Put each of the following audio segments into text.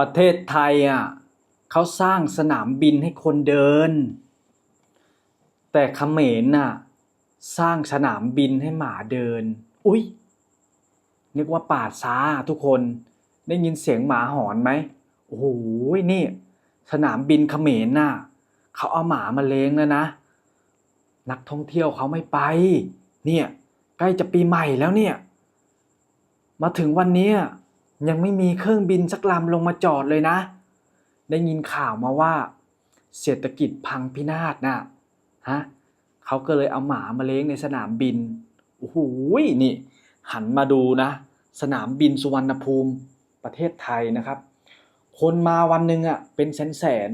ประเทศไทยอะเขาสร้างสนามบินให้คนเดิน แต่เขมรน่ะสร้างสนามบินให้หมาเดิน อุ๊ยนึกว่าป่าช้าทุกคนได้ยินเสียงหมาหอนไหมโอ้โหนี่ สนามบินเขมรน่ะเขาเอาหมามาเลี้ยงแล้วนะ นักท่องเที่ยวเขาไม่ไป เนี่ยใกล้จะปีใหม่แล้วเนี่ย มาถึงวันนี้ ยังไม่มีเครื่องบินสักลำลงมาจอดเลยนะ ได้ยินข่าวมาว่า เศรษฐกิจพังพินาศน่ะฮะเขาก็เลยเอาหมามาเลี้ยงในสนามบินโอ้โหนี่ หันมาดูนะ สนามบินสุวรรณภูมิประเทศไทยนะครับ คนมาวันหนึ่งอะเป็นแสนแสน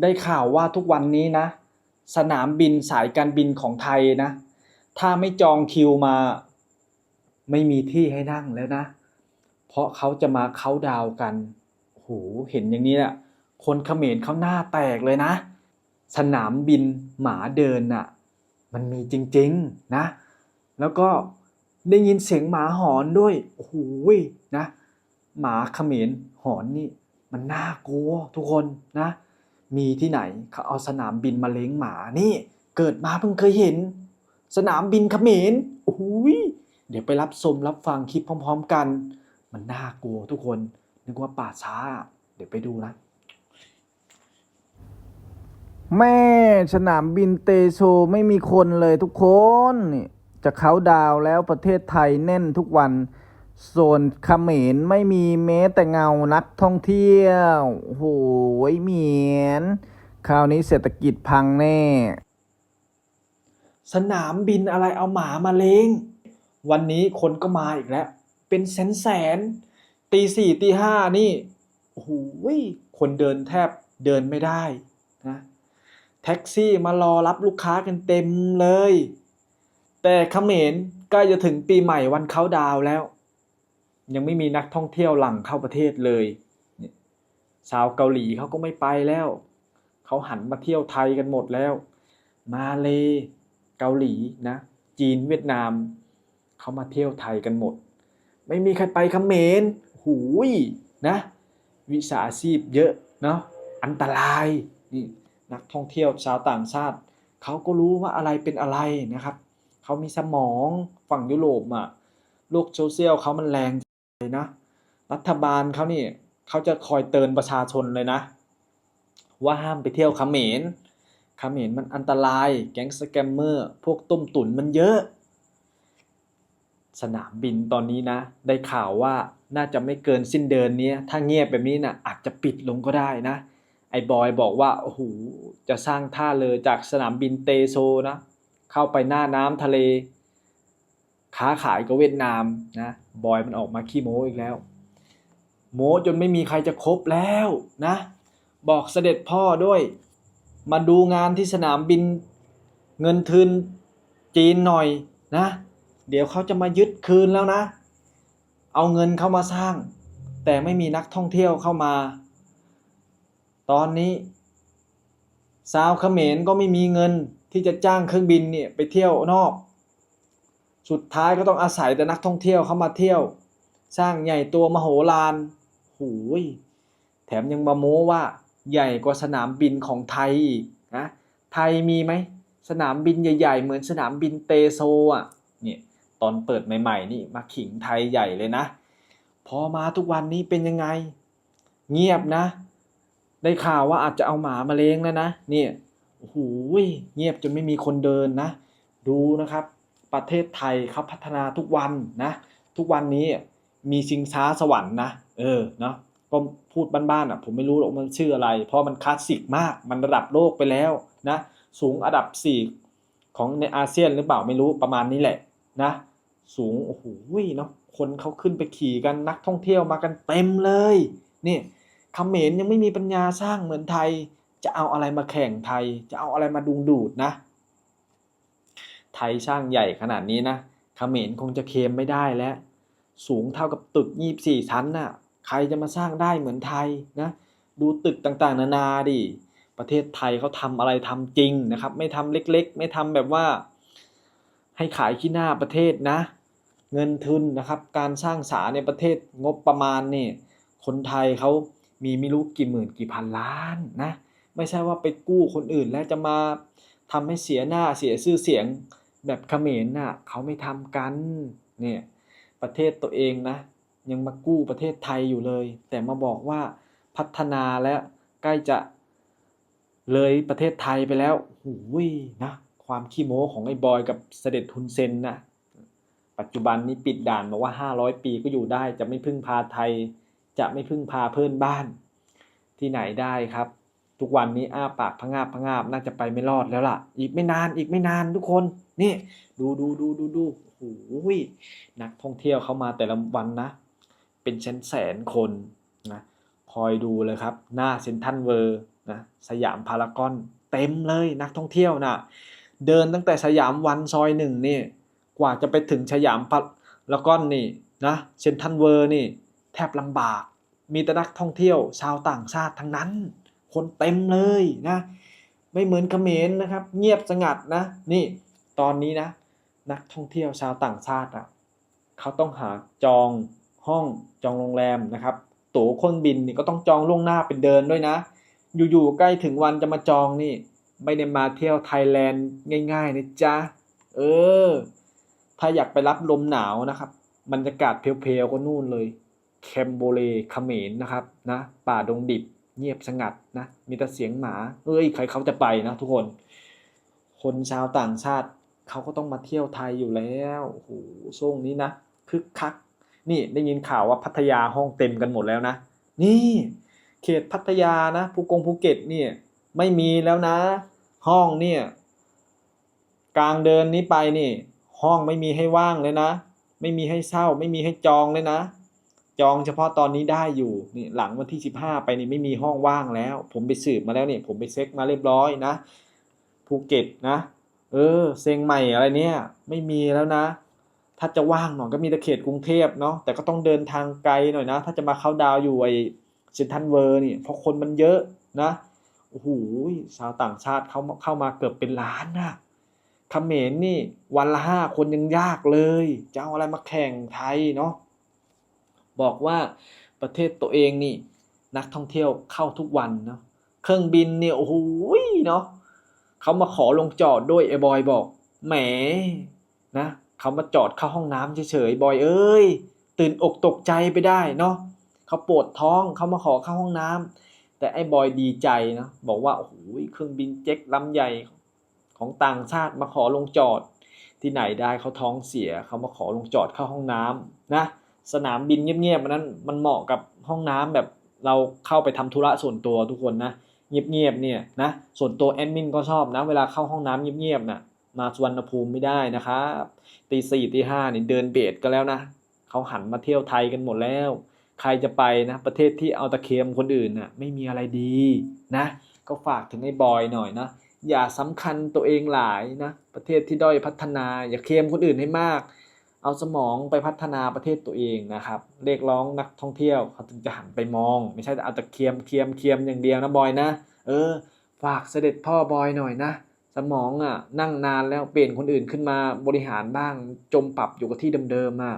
ได้ข่าวว่าทุกวันนี้นะ สนามบินสายการบินของไทยนะ ถ้าไม่จองคิวมา ไม่มีที่ให้นั่งแล้วนะ เพราะเขาจะมาเขาดาวกันโอ้โหเห็นอย่างนี้น่ะคนเขมรเขาหน้าแตกเลยนะ สนามบินหมาเดินน่ะ มันมีจริงๆนะ แล้วก็ได้ยินเสียงหมาหอนด้วยโอ้โหนะ หมาเขมรหอนนี่ มันน่ากลัวทุกคนนะ มีที่ไหนเขาเอาสนามบินมาเลี้ยงหมานี่ เกิดมาเพิ่งเคยเห็น สนามบินเขมรโอ้โหเดี๋ยวไปรับชมรับฟังคลิปพร้อม ๆ กัน มันน่ากลัวทุกคนนึกว่าป่าช้า เดี๋ยวไปดูนะ แม่สนามบินเตโชไม่มีคนเลยทุกคนนี่จะเขาน์ดาวน์แล้วประเทศไทยแน่นทุกวันส่วนเขมรไม่มีแม้แต่เงานักท่องเที่ยวโอ้โหเหมียน คราวนี้เศรษฐกิจพังแน่ สนามบินอะไรเอาหมามาเลี้ยงวันนี้คนก็มาอีกแล้ว เป็นแสนแสนตีสี่ตีห้านี่โอ้โหคนเดินแทบเดินไม่ได้นะแท็กซี่มารอรับลูกค้ากันเต็มเลย แต่เขมรใกล้จะถึงปีใหม่วันเขาดาวแล้ว ยังไม่มีนักท่องเที่ยวหลังเข้าประเทศเลยเนี่ยชาวเกาหลีเขาก็ไม่ไปแล้ว เขาหันมาเที่ยวไทยกันหมดแล้ว มาเลเกาหลีนะ จีนเวียดนามเขามาเที่ยวไทยกันหมด ไม่มีใครไปเมรหูยนะวิสาชีพเยอะเนาะอันตรายนี่นักท่องเที่ยวชาวต่างชาติเขาก็รู้ว่าอะไรเป็นอะไรนะครับเขามีสมองฝั่งยุโรปอะโลกโซเชียลเขามันแรงเลยนะ รัฐบาลเขานี่เขาจะคอยเตือนประชาชนเลยนะ ว่าห้ามไปเที่ยวเขมรเขมรมันอันตรายแก๊งสแกมเมอร์ พวกต้มตุ๋นมันเยอะ สนามบินตอนนี้นะ ได้ข่าวว่าน่าจะไม่เกินสิ้นเดือนนี้ถ้าเงียบแบบนี้นะอาจจะปิดลงก็ได้นะ ไอ้บอยบอกว่าโอ้โหจะสร้างท่าเรือจากสนามบินเตโซนะ เข้าไปหน้าน้ำทะเล ค้าขายกับเวียดนามนะบอยมันออกมาขี้โม้อีกแล้ว โม้จนไม่มีใครจะคบแล้วนะ บอกเสด็จพ่อด้วย มาดูงานที่สนามบินเงินทุนจีนหน่อยนะ เดี๋ยวเขาจะมายึดคืนแล้วนะ เอาเงินเข้ามาสร้าง แต่ไม่มีนักท่องเที่ยวเข้ามา ตอนนี้สาวเขมรก็ไม่มีเงินที่จะจ้างเครื่องบินเนี่ยไปเที่ยวนอก สุดท้ายก็ต้องอาศัยแต่นักท่องเที่ยวเข้ามาเที่ยว สร้างใหญ่ตัวมโหฬารหูยแถมยังมาโม้ว่าใหญ่กว่าสนามบินของไทยอีกนะไทยมีไหมสนามบินใหญ่ ๆ เหมือนสนามบินเตโซอะ ตอนเปิดใหม่ๆนี่มาขิงไทยใหญ่เลยนะ พอมาทุกวันนี้เป็นยังไง เงียบนะ ได้ข่าวว่าอาจจะเอาหมามาเลี้ยงแล้วนะเนี่ยโอ้โหเงียบจนไม่มีคนเดินนะ ดูนะครับ ประเทศไทยเขาพัฒนาทุกวันนะ ทุกวันนี้มีชิงช้าสวรรค์นะ เออเนาะก็พูดบ้านๆอะผมไม่รู้หรอกมันชื่ออะไร เพราะมันคลาสสิกมากมันระดับโลกไปแล้วนะ สูงอันดับ 4 ของในอาเซียนหรือเปล่าไม่รู้ประมาณนี้แหละนะ สูงโอ้โหเนาะคนเขาขึ้นไปขี่กันนักท่องเที่ยวมากันเต็มเลยนี่เขมรยังไม่มีปัญญาสร้างเหมือนไทย จะเอาอะไรมาแข่งไทย จะเอาอะไรมาดุงดูดนะ ไทยสร้างใหญ่ขนาดนี้นะเขมรคงจะเคมไม่ได้แล้ว สูงเท่ากับตึกยี่สี่ชั้นน่ะ ใครจะมาสร้างได้เหมือนไทยนะ ดูตึกต่างๆ นานาดิประเทศไทยเขาทำอะไรทำจริงนะครับ ไม่ทำเล็ก ๆ ไม่ทำแบบว่า ให้ขายขี้หน้าประเทศนะ เงินทุนนะครับ การสร้างสาในประเทศงบประมาณเนี่ยคนไทยเขามีไม่รู้กี่หมื่นกี่พันล้านนะ ไม่ใช่ว่าไปกู้คนอื่นแล้วจะมาทำให้เสียหน้าเสียชื่อเสียงแบบเขมรน่ะเขาไม่ทำกันเนี่ยประเทศตัวเองนะ ยังมากู้ประเทศไทยอยู่เลย แต่มาบอกว่าพัฒนาแล้วใกล้จะเลยประเทศไทยไปแล้วหูยนะ ความขี้โม้ของไอ้บอยกับเสด็จทุนเซนนะปัจจุบันนี้ปิดด่านบอกว่า 500 ปีก็อยู่ได้ จะไม่พึ่งพาไทย จะไม่พึ่งพาเพื่อนบ้าน ที่ไหนได้ครับ ทุกวันนี้อ้าปากพงาบพงาบน่าจะไปไม่รอดแล้วล่ะ อีกไม่นานอีกไม่นานทุกคนนี่ดูดูดูดูดูโอ้โหนักท่องเที่ยวเข้ามาแต่ละวันนะ เป็นแสนแสนคนนะคอยดูเลยครับ หน้าเซนทรัลเวิร์นะสยามพารากอนเต็มเลยนักท่องเที่ยวน่ะ เดินตั้งแต่สยามวันซอยหนึ่งนี่ กว่าจะไปถึงสยามพารากอนนี่นะเซนทรัลเวิร์นี่แทบลำบาก มีแต่นักท่องเที่ยวชาวต่างชาติทั้งนั้น คนเต็มเลยนะ ไม่เหมือนเขมรนะครับ เงียบสงัดนะ นี่ตอนนี้นะ นักท่องเที่ยวชาวต่างชาติอะเขาต้องหาจองห้องจองโรงแรมนะครับตั๋วเครื่องบินนี่ก็ต้องจองล่วงหน้าเป็นเดินด้วยนะ อยู่ๆใกล้ถึงวันจะมาจองนี่ ไม่ได้มาเที่ยวไทยแลนด์ง่ายๆนะจ๊ะ เออ ถ้าอยากไปรับลมหนาวนะครับบรรยากาศเพลวๆก็นู่นเลยแคมโบเลเขมรนะครับนะป่าดงดิบเงียบสงัดนะมีแต่เสียงหมา เอ้ยใครเขาจะไปนะทุกคน คนชาวต่างชาติเขาก็ต้องมาเที่ยวไทยอยู่แล้วโอ้โหช่วงนี้นะคึกคัก นี่ได้ยินข่าวว่าพัทยาห้องเต็มกันหมดแล้วนะ นี่ เขตพัทยานะภูกงภูเก็ตเนี่ย ไม่มีแล้วนะ ห้องเนี่ย กลางเดินนี้ไปนี่ ห้องไม่มีให้ว่างเลยนะ ไม่มีให้เช่า ไม่มีให้จองเลยนะ จองเฉพาะตอนนี้ได้อยู่นี่หลังวันที่สิบห้าไปนี่ไม่มีห้องว่างแล้ว ผมไปสืบมาแล้วเนี่ยผมไปเช็คมาเรียบร้อยนะภูเก็ตนะ เออเซยงใหม่อะไรเนี่ย ไม่มีแล้วนะ ถ้าจะว่างหน่อยก็มีต่เขตกรุงเทพเนาะแต่ก็ต้องเดินทางไกลหน่อยนะ ถ้าจะมาเข้าดาวอยู่ไอเซนทันเวอร์นี่เพราะคนมันเยอะนะ โอ้โหชาวต่างชาติเข้ามาเข้ามาเกือบเป็นล้านนะเขมรนี่วันละห้าคนยังยากเลย จะเอาอะไรมาแข่งไทยเนาะบอกว่าประเทศตัวเองนี่นักท่องเที่ยวเข้าทุกวันเนาะเครื่องบินเนี่ยโอ้โหเนาะเขามาขอลงจอดด้วยไอ้บอยบอกแหมนะเขามาจอดเข้าห้องน้ำเฉยๆบอยเอ้ยตื่นอกตกใจไปได้เนาะเขาปวดท้องเขามาขอเข้าห้องน้ำ แต่ไอ้บอยดีใจนะบอกว่าโอ้โหเครื่องบินเจ็ตลำใหญ่ของต่างชาติมาขอลงจอด ที่ไหนได้เขาท้องเสียเขามาขอลงจอดเข้าห้องน้ำนะสนามบินเงียบๆมันนั้นมันเหมาะกับห้องน้ำแบบเราเข้าไปทำธุระส่วนตัวทุกคนนะเงียบๆเนี่ยนะส่วนตัวแอดมินก็ชอบนะเวลาเข้าห้องน้ำเงียบๆน่ะมาสุวรรณภูมิไม่ได้นะครับตีสี่ตีห้านี่เดินเบดกันแล้วนะเขาหันมาเที่ยวไทยกันหมดแล้ว ใครจะไปนะประเทศที่เอาตะเคียมคนอื่นน่ะไม่มีอะไรดีนะก็ฝากถึงไอ้บอยหน่อยนะอย่าสำคัญตัวเองหลายนะประเทศที่ด้อยพัฒนา อย่าเคลมคนอื่นให้มาก เอาสมองไปพัฒนาประเทศตัวเองนะครับเรียกร้องนักท่องเที่ยวเขาถึงจะหันไปมอง ไม่ใช่เอาแต่เคียมเคียมเคียมอย่างเดียวนะบอยนะ เออ ฝากเสด็จพ่อบอยหน่อยนะ สมองอะนั่งนานแล้วเปลี่ยนคนอื่นขึ้นมาบริหารบ้างจมปรับอยู่กับที่เดิมๆอะ